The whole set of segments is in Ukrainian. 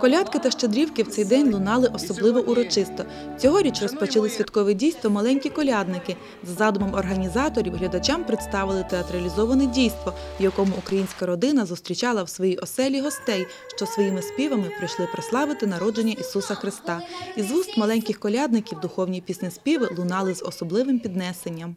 Колядки та щедрівки в цей день лунали особливо урочисто. Цьогоріч розпочали святкове дійство маленькі колядники. За задумом організаторів глядачам представили театралізоване дійство, в якому українська родина зустрічала в своїй оселі гостей, що своїми співами прийшли прославити народження Ісуса Христа. Із вуст маленьких колядників духовні пісні співи лунали з особливим піднесенням.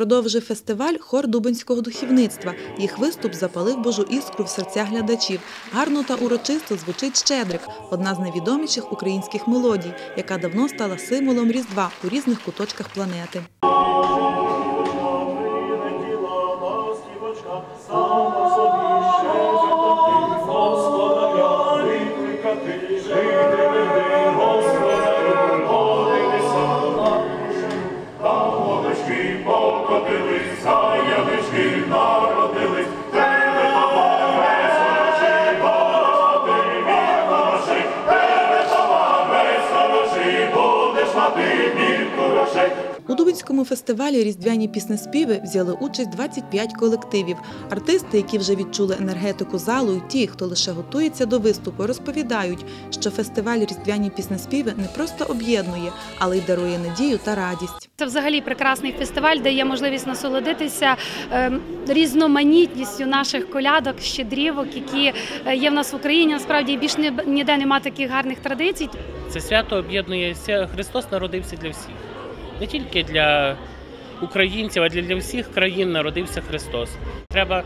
Продовжив фестиваль хор дубинського духівництва. Їх виступ запалив Божу іскру в серцях глядачів. Гарно та урочисто звучить Щедрик, одна з найвідоміших українських мелодій, яка давно стала символом Різдва у різних куточках планети. Ave У Дубинському фестивалі різдвяні піснеспіви взяли участь 25 колективів. Артисти, які вже відчули енергетику залу, і ті, хто лише готується до виступу, розповідають, що фестиваль різдвяні піснеспіви не просто об'єднує, але й дарує надію та радість. Це взагалі прекрасний фестиваль, де є можливість насолодитися ем, різноманітністю наших колядок, щедрівок, які е, є в нас в Україні. Насправді більш ні- ніде немає таких гарних традицій. Це свято об'єднується. Христос народився для всіх, не тільки для українців, а для, для всіх країн народився Христос. Треба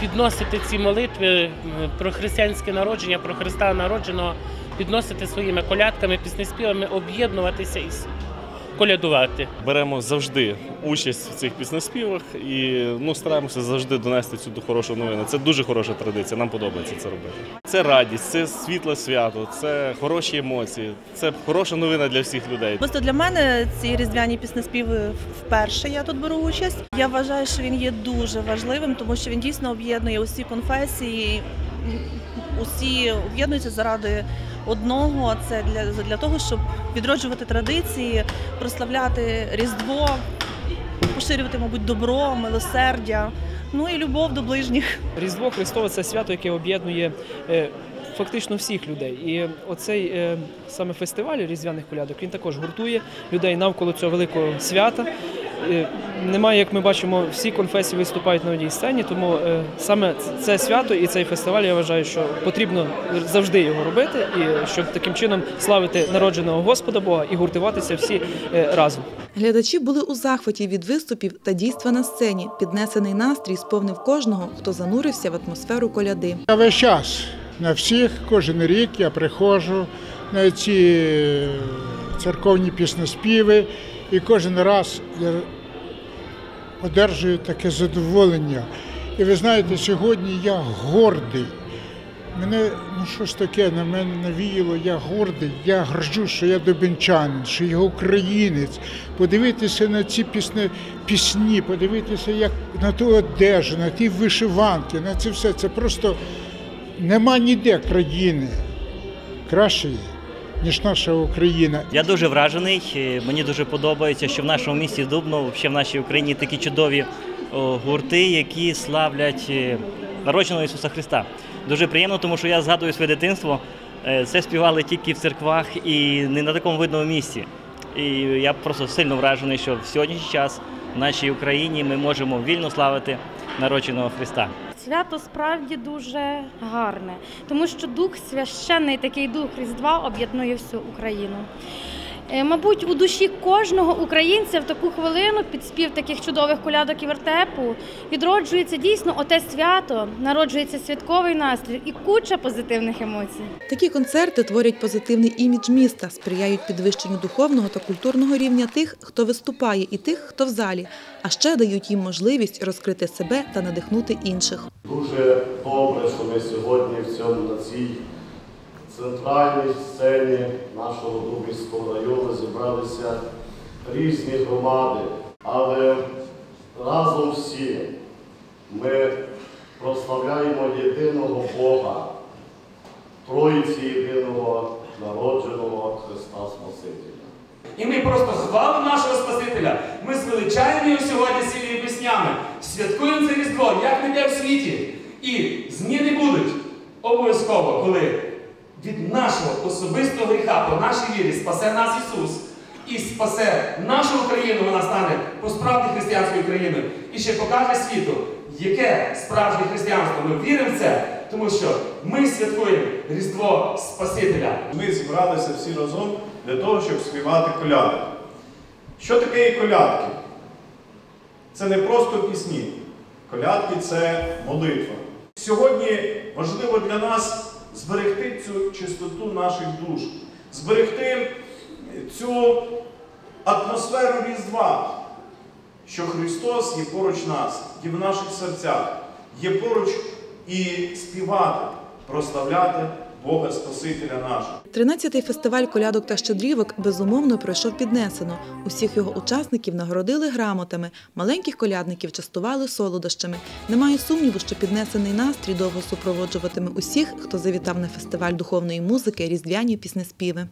підносити ці молитви про християнське народження, про Христа народженого, підносити своїми колядками, піснеспівами, об'єднуватися і с- колядувати. беремо завжди участь в цих піснеспівах і ну, стараємося завжди донести цю до хорошу новину. Це дуже хороша традиція, нам подобається це робити. Це радість, це світле свято, це хороші емоції, це хороша новина для всіх людей. Просто для мене ці різдвяні піснеспіви вперше я тут беру участь. Я вважаю, що він є дуже важливим, тому що він дійсно об'єднує усі конфесії, усі об'єднуються заради одного. Це для, для того, щоб відроджувати традиції, прославляти Різдво, поширювати, мабуть, добро, милосердя, ну і любов до ближніх. Різдво Христове це свято, яке об'єднує е, фактично всіх людей. І оцей е, саме фестиваль різдвяних колядок він також гуртує людей навколо цього великого свята. Е, Немає, як ми бачимо, всі конфесії виступають на одній сцені, тому е, саме це свято і цей фестиваль я вважаю, що потрібно завжди його робити, і щоб таким чином славити народженого Господа Бога і гуртуватися всі е, разом. Глядачі були у захваті від виступів та дійства на сцені. Піднесений настрій сповнив кожного, хто занурився в атмосферу коляди. Я весь час на всіх, кожен рік я приходжу на ці церковні піснеспіви, і кожен раз я одержую таке задоволення. І ви знаєте, сьогодні я гордий. Мене ну щось таке на мене навіяло, я гордий, я горжу, що я дубинчанин, що я українець. Подивитися на ці пісні, пісні, подивитися як на ту одежу, на ті вишиванки, на це все. Це просто нема ніде країни кращої, ніж наша Україна. Я дуже вражений. е, Мені дуже подобається, що в нашому місті Дубно, взагалі в нашій Україні такі чудові гурти, які славлять е, народженого Ісуса Христа. Дуже приємно, тому що я згадую своє дитинство. е, Це співали тільки в церквах і не на такому видному місці. І я просто сильно вражений, що в сьогоднішній час в нашій Україні ми можемо вільно славити народженого Христа. Свято справді дуже гарне, тому що дух священний, такий дух Різдва об'єднує всю Україну. Е, Мабуть, у душі кожного українця в таку хвилину під спів таких чудових колядок і вертепу відроджується дійсно оте свято, народжується святковий настрій і куча позитивних емоцій. Такі концерти творять позитивний імідж міста, сприяють підвищенню духовного та культурного рівня тих, хто виступає, і тих, хто в залі, а ще дають їм можливість розкрити себе та надихнути інших. Дуже добре, що ми сьогодні в цьому на цій центральній сцені нашого Дубівського району зібралися різні громади. Але разом всі ми прославляємо єдиного Бога, Троїці єдиного народженого Христа Спасителя. І ми просто хвалимо нашого Спасителя. Ми звеличаємо його сьогодні сілі піснями, святкуємо це Різдво, як ніде в світі. І зміни будуть обов'язково, коли від нашого особистого гріха по нашій вірі спасе нас Ісус і спасе нашу Україну, вона стане по-справді християнською країною. І ще покаже світу, яке справжнє християнство. Ми віримо в це, тому що ми святкуємо Різдво Спасителя. Ми зібралися всі разом для того, щоб співати коляди. Що таке є колядки? Це не просто пісні. Колядки це молитва. Сьогодні важливо для нас зберегти цю чистоту наших душ, зберегти цю атмосферу Різдва, що Христос є поруч нас, є в наших серцях, є поруч і співати, прославляти Бога Спасителя нашого. 13-й фестиваль колядок та щедрівок безумовно пройшов піднесено. Усіх його учасників нагородили грамотами, маленьких колядників частували солодощами. Немає сумніву, що піднесений настрій довго супроводжуватиме усіх, хто завітав на фестиваль духовної музики різдвяні піснеспіви.